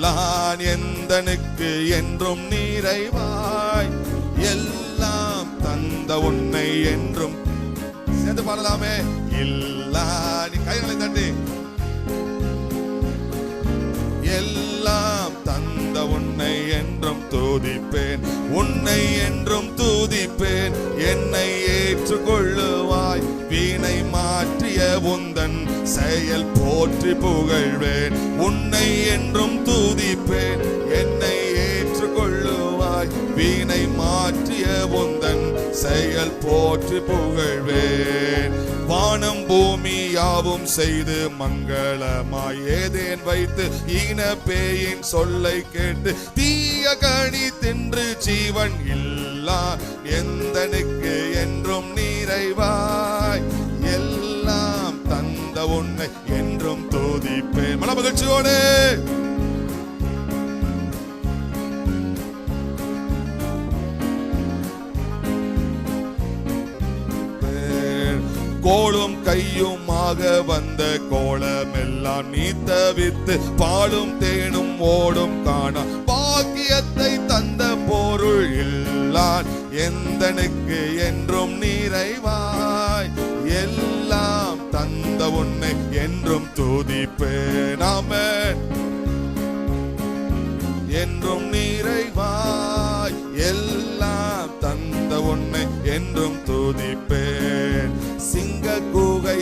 எல்லான் எந்தனுக்கு என்றும் நிறைவாய். எல்லாம் தந்த உன்னை என்றும் சேர்ந்து பாடலாமே. இல்லா நீ கைகளை தட்டி எல்லாம் தந்த உன்னை என்றும் தூதிப்பேன். உன்னை என்றும் தூதிப்பேன். என்னை ஏற்றுக்கொள்ளுவாய். வீணை மாற்றிய உந்தன் செயல் போற்றி புகழ்வேன். உன்னை என்றும் துதிப்பேன் என்னை ஏற்றுக்கொள்ளுவாய். வீணை மாற்றிய உந்தன் செயல் போற்றி புகழ்வேன். வானம் பூமி யாவும் செய்து மங்களமாய் ஏதேன் வைத்து ஈன பேயின் சொல்லை கேட்டு தீய கணி தின்று ஜீவன் இல்லா. எந்தனுக்கு என்றும் நிறைவாய் எல்லாம் தந்த உன்னை என் கோளும் கையுமாக வந்த கோலமெல்லாம் நீ தவித்து பாலும் தேனும் ஓடும் காண. பாக்கியத்தை தந்த பொருள் இல்லான். எந்தனுக்கு என்றும் நிறைவாய் எல்லாம் தந்த உன்னை என்றும் துதிப்பேன் ஆமென். என்றும் நிறைவாய் எல்லாம்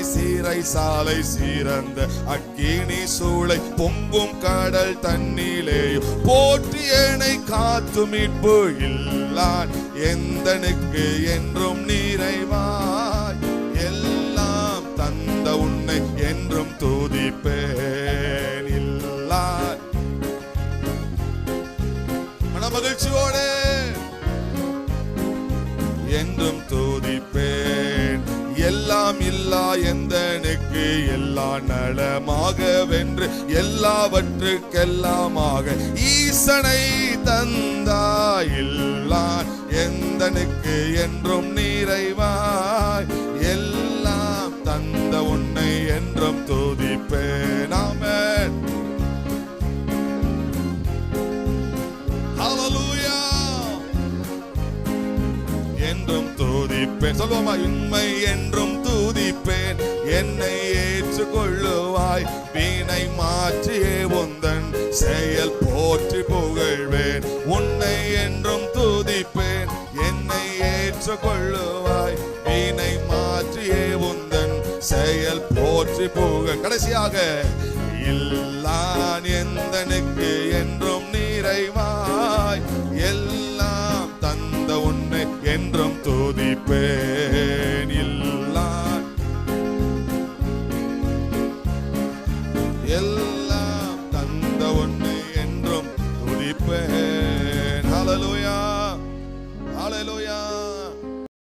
சீரை சாலை சீரந்த அக்கினி சூளை பொங்கும் கடல் தண்ணீலே போற்றியனை காத்து மீட்பு இல்லான் எந்தனுக்கு என்றும் நிறைவாய் எல்லாம் தந்த உன்னை என்றும் துதிப்பேன் இல்லான். மன மகிழ்ச்சியோடு என்றும் தூதிப்பேன். எல்லாம் இல்லா எந்தனுக்கு எல்லா நலமாக வென்று எல்லாவற்றுக்கெல்லாமாக ஈசனை தந்தாயில்லான் எந்தனுக்கு என்றும் நிறைவாய் எல்லாம் தந்த உன்னை என்றும் துதிப்பேன். துதிப்பேன். சொல்லுவோமா உண்மை என்றும் தூதிப்பேன். என்னை ஏற்றுக்கொள்ளுவாய். வீணை மாற்றியே உந்தன் செயல் போற்றி புகழ்வேன். உன்னை என்றும் தூதிப்பேன். என்னை ஏற்றுக்கொள்ளுவாய். வீணை மாற்றியே உந்தன் செயல் போற்றி புகழ். கடைசியாக இல்லான் எந்தனுக்கு என்றும் நிறைவாய் இல்லான் எல்லாம்